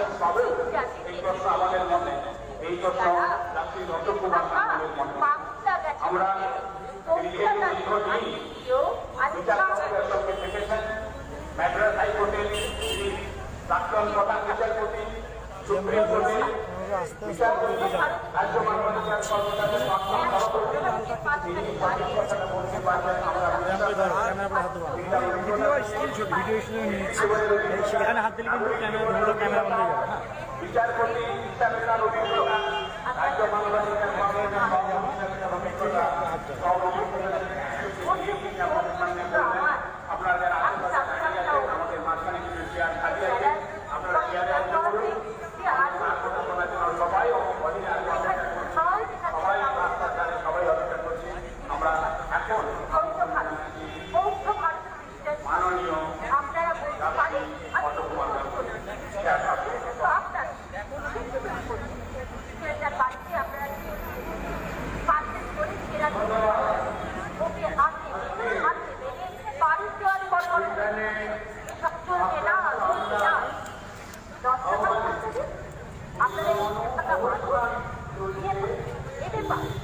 Success পাবে এই প্রশ্ন আমাদের মনে। এই প্রশ্ন ডাক্তার ডক্টর আমরা বিচারপতি দেখেছেন ম্যাড্রাস হাইকোর্টের প্রাক্তন প্রধান বিচারপতি সুপ্রিম কোর্টের এইভাবে আস্তে আস্তে ভিডিও সেখানে হাত দিলে কিন্তু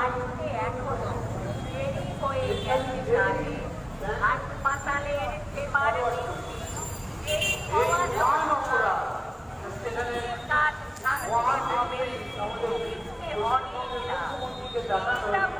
বাড়িতে এখন দেরি হয়ে গেছে জানি হাসপাতালের সেবার নিয়তি এই সমাধান কাজ থাকতে হবে অনেকটা